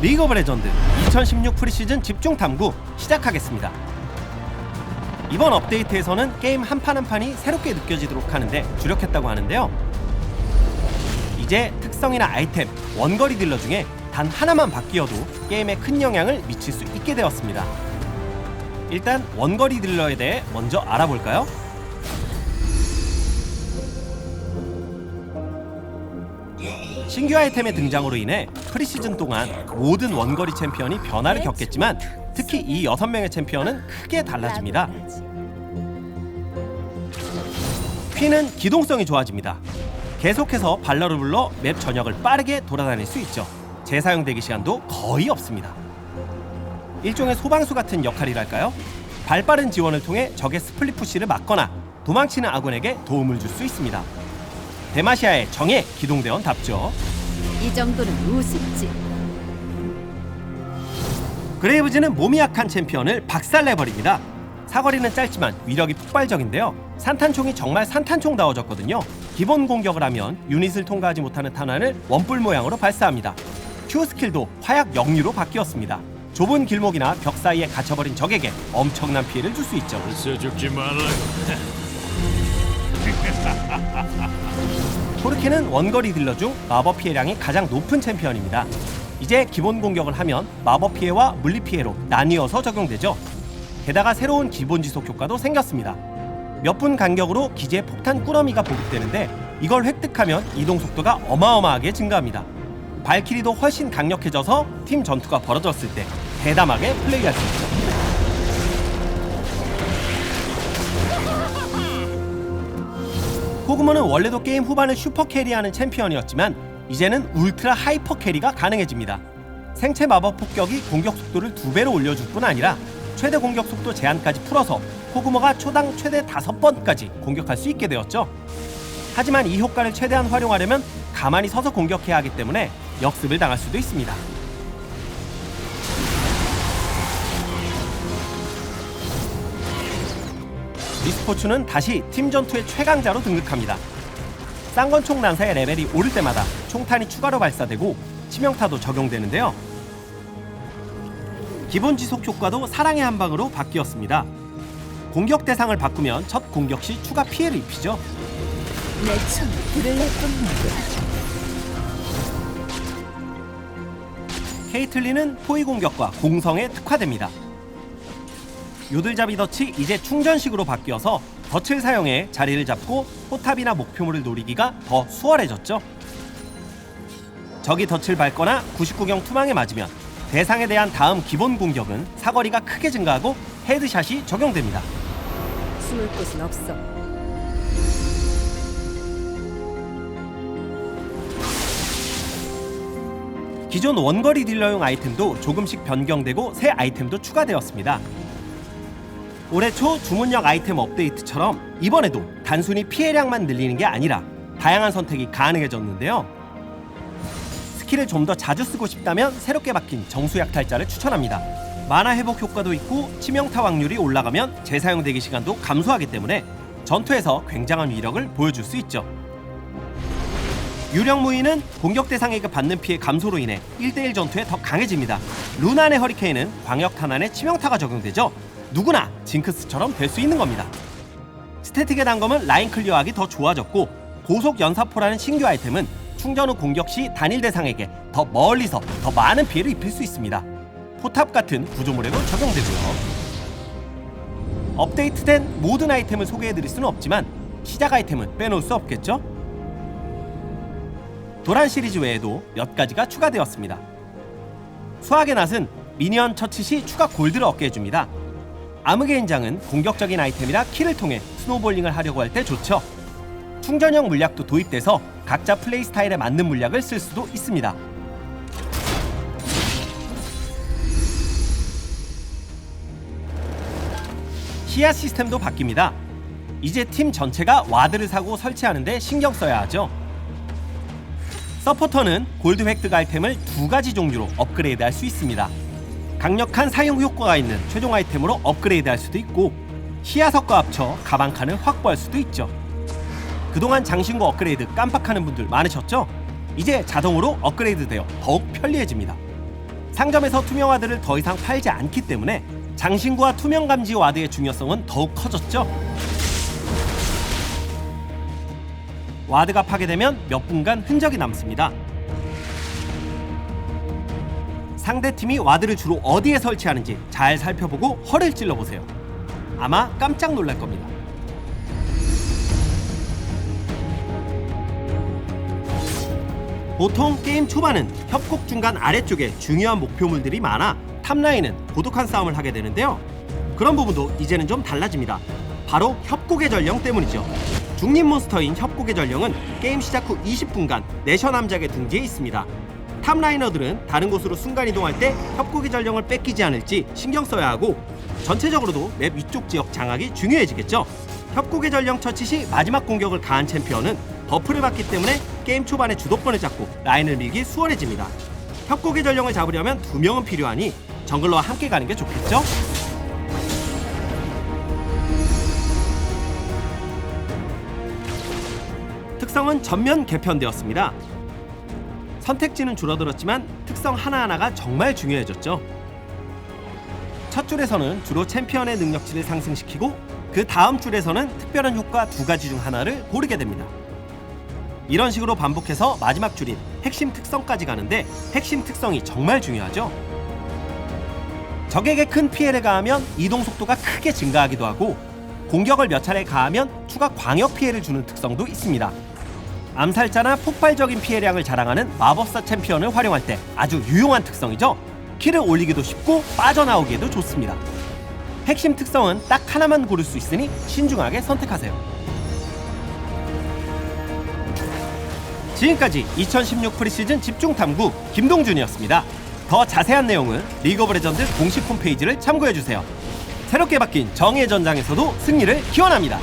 리그 오브 레전드 2016 프리시즌 집중 탐구 시작하겠습니다. 이번 업데이트에서는 게임 한 판 한 판이 새롭게 느껴지도록 하는데 주력했다고 하는데요. 이제 특성이나 아이템, 원거리 딜러 중에 단 하나만 바뀌어도 게임에 큰 영향을 미칠 수 있게 되었습니다. 일단 원거리 딜러에 대해 먼저 알아볼까요? 신규 아이템의 등장으로 인해 프리시즌 동안 모든 원거리 챔피언이 변화를 겪겠지만 특히 이 6명의 챔피언은 크게 달라집니다. 퀸은 기동성이 좋아집니다. 계속해서 발러를 불러 맵 전역을 빠르게 돌아다닐 수 있죠. 재사용 대기 시간도 거의 없습니다. 일종의 소방수 같은 역할이랄까요? 발빠른 지원을 통해 적의 스플릿 푸시를 막거나 도망치는 아군에게 도움을 줄 수 있습니다. 데마시아의 정예 기동대원 답죠. 이 정도는 우습지. 그레이브즈는 몸이 약한 챔피언을 박살내버립니다. 사거리는 짧지만 위력이 폭발적인데요. 산탄총이 정말 산탄총다워졌거든요. 기본 공격을 하면 유닛을 통과하지 못하는 탄환을 원뿔 모양으로 발사합니다. Q 스킬도 화약 영리로 바뀌었습니다. 좁은 길목이나 벽 사이에 갇혀버린 적에게 엄청난 피해를 줄 수 있죠. 벌써 죽지 말라. 토르케는 원거리 딜러 중 마법 피해량이 가장 높은 챔피언입니다. 이제 기본 공격을 하면 마법 피해와 물리 피해로 나뉘어서 적용되죠. 게다가 새로운 기본 지속 효과도 생겼습니다. 몇 분 간격으로 기지의 폭탄 꾸러미가 보급되는데 이걸 획득하면 이동 속도가 어마어마하게 증가합니다. 발키리도 훨씬 강력해져서 팀 전투가 벌어졌을 때 대담하게 플레이할 수 있죠. 코그모는 원래도 게임 후반을 슈퍼 캐리하는 챔피언이었지만 이제는 울트라 하이퍼 캐리가 가능해집니다. 생체 마법 폭격이 공격 속도를 두 배로 올려줄 뿐 아니라 최대 공격 속도 제한까지 풀어서 코그모가 초당 최대 다섯 번까지 공격할 수 있게 되었죠. 하지만 이 효과를 최대한 활용하려면 가만히 서서 공격해야 하기 때문에 역습을 당할 수도 있습니다. 리스포츠는 다시 팀 전투의 최강자로 등극합니다. 쌍권총 난사의 레벨이 오를 때마다 총탄이 추가로 발사되고 치명타도 적용되는데요. 기본 지속 효과도 사랑의 한 방으로 바뀌었습니다. 공격 대상을 바꾸면 첫 공격 시 추가 피해를 입히죠. 내 손을 들을래 뿐이야. 케이틀린은 포위 공격과 공성에 특화됩니다. 요들잡이 덫이 이제 충전식으로 바뀌어서 덫을 사용해 자리를 잡고 포탑이나 목표물을 노리기가 더 수월해졌죠. 적이 덫을 밟거나 99경 투망에 맞으면 대상에 대한 다음 기본 공격은 사거리가 크게 증가하고 헤드샷이 적용됩니다. 숨을 곳은 없어. 기존 원거리 딜러용 아이템도 조금씩 변경되고 새 아이템도 추가되었습니다. 올해 초 주문력 아이템 업데이트처럼 이번에도 단순히 피해량만 늘리는 게 아니라 다양한 선택이 가능해졌는데요. 스킬을 좀 더 자주 쓰고 싶다면 새롭게 바뀐 정수 약탈자를 추천합니다. 만화 회복 효과도 있고 치명타 확률이 올라가면 재사용 대기 시간도 감소하기 때문에 전투에서 굉장한 위력을 보여줄 수 있죠. 유령 무인은 공격 대상에게 받는 피해 감소로 인해 1대1 전투에 더 강해집니다. 루난의 허리케인은 광역 탄환에 치명타가 적용되죠. 누구나 징크스처럼 될 수 있는 겁니다. 스태틱의 단검은 라인 클리어하기 더 좋아졌고 고속 연사포라는 신규 아이템은 충전 후 공격 시 단일 대상에게 더 멀리서 더 많은 피해를 입힐 수 있습니다. 포탑 같은 구조물에도 적용되고요. 업데이트된 모든 아이템을 소개해드릴 수는 없지만 시작 아이템은 빼놓을 수 없겠죠? 도란 시리즈 외에도 몇 가지가 추가되었습니다. 수학의 낫은 미니언 처치 시 추가 골드를 얻게 해줍니다. 아무개인장은 공격적인 아이템이라 키를 통해 스노볼링을 하려고 할 때 좋죠. 충전형 물약도 도입돼서 각자 플레이 스타일에 맞는 물약을 쓸 수도 있습니다. 시야 시스템도 바뀝니다. 이제 팀 전체가 와드를 사고 설치하는데 신경 써야 하죠. 서포터는 골드 획득 아이템을 두 가지 종류로 업그레이드 할 수 있습니다. 강력한 사용 효과가 있는 최종 아이템으로 업그레이드 할 수도 있고 시야석과 합쳐 가방 칸을 확보할 수도 있죠. 그동안 장신구 업그레이드 깜빡하는 분들 많으셨죠? 이제 자동으로 업그레이드 되어 더욱 편리해집니다. 상점에서 투명 와드를 더 이상 팔지 않기 때문에 장신구와 투명 감지 와드의 중요성은 더욱 커졌죠. 와드가 파괴되면 몇 분간 흔적이 남습니다. 상대 팀이 와드를 주로 어디에 설치하는지 잘 살펴보고 허를 찔러 보세요. 아마 깜짝 놀랄 겁니다. 보통 게임 초반은 협곡 중간 아래쪽에 중요한 목표물들이 많아 탑라인은 고독한 싸움을 하게 되는데요. 그런 부분도 이제는 좀 달라집니다. 바로 협곡의 전령 때문이죠. 중립 몬스터인 협곡의 전령은 게임 시작 후 20분간 내셔 남작의 둥지에 있습니다. 탑라이너들은 다른 곳으로 순간 이동할 때 협곡의 전령을 뺏기지 않을지 신경 써야 하고 전체적으로도 맵 위쪽 지역 장악이 중요해지겠죠. 협곡의 전령 처치 시 마지막 공격을 가한 챔피언은 버프를 받기 때문에 게임 초반에 주도권을 잡고 라인을 밀기 수월해집니다. 협곡의 전령을 잡으려면 두 명은 필요하니 정글러와 함께 가는 게 좋겠죠? 특성은 전면 개편되었습니다. 선택지는 줄어들었지만 특성 하나하나가 정말 중요해졌죠. 첫 줄에서는 주로 챔피언의 능력치를 상승시키고 그 다음 줄에서는 특별한 효과 두 가지 중 하나를 고르게 됩니다. 이런 식으로 반복해서 마지막 줄인 핵심 특성까지 가는데 핵심 특성이 정말 중요하죠. 적에게 큰 피해를 가하면 이동 속도가 크게 증가하기도 하고 공격을 몇 차례 가하면 추가 광역 피해를 주는 특성도 있습니다. 암살자나 폭발적인 피해량을 자랑하는 마법사 챔피언을 활용할 때 아주 유용한 특성이죠. 키를 올리기도 쉽고 빠져나오기에도 좋습니다. 핵심 특성은 딱 하나만 고를 수 있으니 신중하게 선택하세요. 지금까지 2016 프리시즌 집중 탐구 김동준이었습니다. 더 자세한 내용은 리그 오브 레전드 공식 홈페이지를 참고해 주세요. 새롭게 바뀐 정의 전장에서도 승리를 기원합니다.